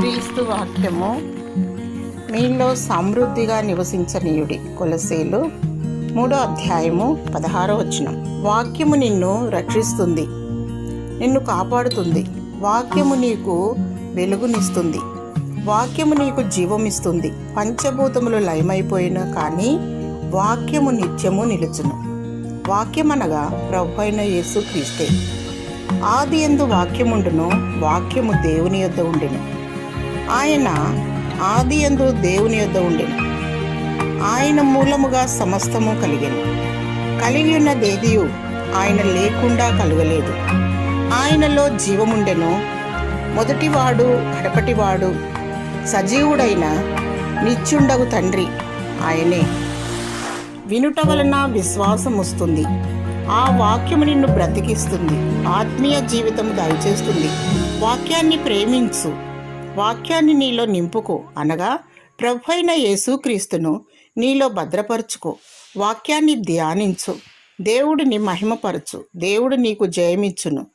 క్రీస్తు వాక్యము మీలో సమృద్ధిగా నివసించనీయుడి కొలసేలు మూడో అధ్యాయము పదహారో వచనం. వాక్యము నిన్ను రక్షిస్తుంది నిన్ను కాపాడుతుంది. వాక్యము నీకు వెలుగునిస్తుంది వాక్యము నీకు జీవమిస్తుంది. పంచభూతములు లయమైపోయిన కానీ వాక్యము నిత్యము నిలుచును. వాక్యమనగా ప్రభు అయిన యేసు క్రీస్తే ఆది ఎందు వాక్యముండును వాక్యము దేవుని యొద్ద ఉండిను. ఆయన ఆది ఎందు దేవుని యొద్ద ఉండెను. ఆయన మూలముగా సమస్తము కలిగెను. కలిగి ఉన్నదేదియు ఆయన లేకుండా కలగలేదు. ఆయనలో జీవముండెను. మొదటివాడు కడపటివాడు సజీవుడైన నిత్యుండగు తండ్రి ఆయనే. వినుట వలన విశ్వాసం వస్తుంది ఆ వాక్యము నిన్ను బ్రతికిస్తుంది. ఆత్మీయ జీవితం దయచేస్తుంది. వాక్యాన్ని ప్రేమించు. వాక్యాన్ని నీలో నింపుకో అనగా ప్రభైన యేసుక్రీస్తును నీలో భద్రపరుచుకో. వాక్యాన్ని ధ్యానించు. దేవుడిని మహిమపరచు. దేవుడు నీకు జయమిచ్చును.